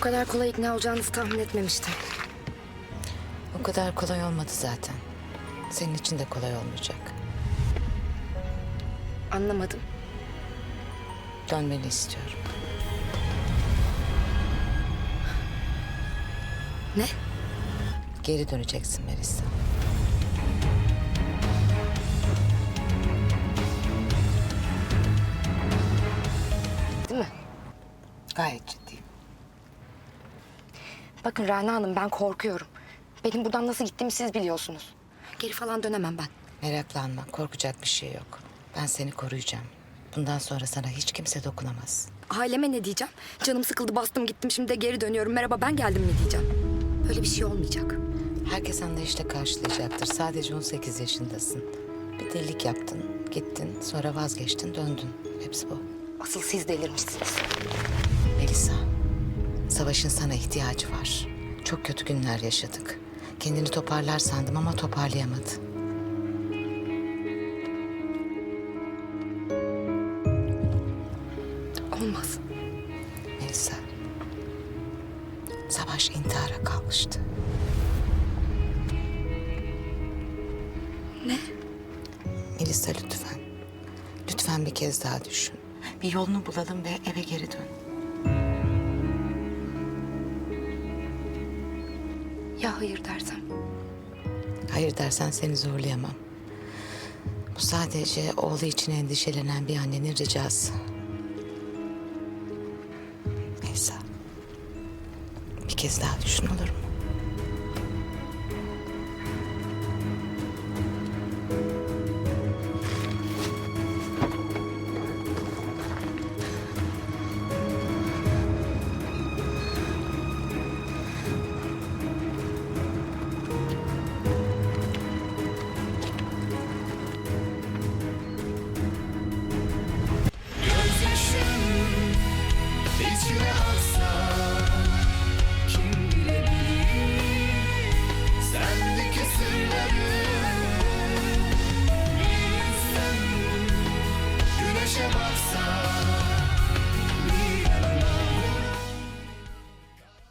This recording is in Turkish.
kadar kolay ikna olacağınızı tahmin etmemiştim. O kadar kolay olmadı zaten. Senin için de kolay olmayacak. Anlamadım. Dönmeni istiyorum. Ne? Geri döneceksin Melisa. Değil mi? Gayet ciddiyim. Bakın Rana Hanım ben korkuyorum. Benim buradan nasıl gittiğimi siz biliyorsunuz. Geri falan dönemem ben. Meraklanma, korkacak bir şey yok. Ben seni koruyacağım. Bundan sonra sana hiç kimse dokunamaz. Aileme ne diyeceğim? Canım sıkıldı bastım gittim şimdi de geri dönüyorum. Merhaba ben geldim mi diyeceğim. Böyle bir şey olmayacak. Herkes anlayışla karşılayacaktır. Sadece 18 yaşındasın. Bir delilik yaptın, gittin, sonra vazgeçtin, döndün. Hepsi bu. Asıl siz delirmişsiniz. Melisa, savaşın sana ihtiyacı var. Çok kötü günler yaşadık. Kendini toparlar sandım ama toparlayamadı. Olmaz. Melisa, savaş intihara kalmıştı. Ne? Melisa lütfen. Lütfen bir kez daha düşün. Bir yolunu bulalım ve eve geri dön. Ya hayır dersem? Hayır dersen seni zorlayamam. Bu sadece oğlu için endişelenen bir annenin ricası. Melisa. Bir kez daha düşün olur mu?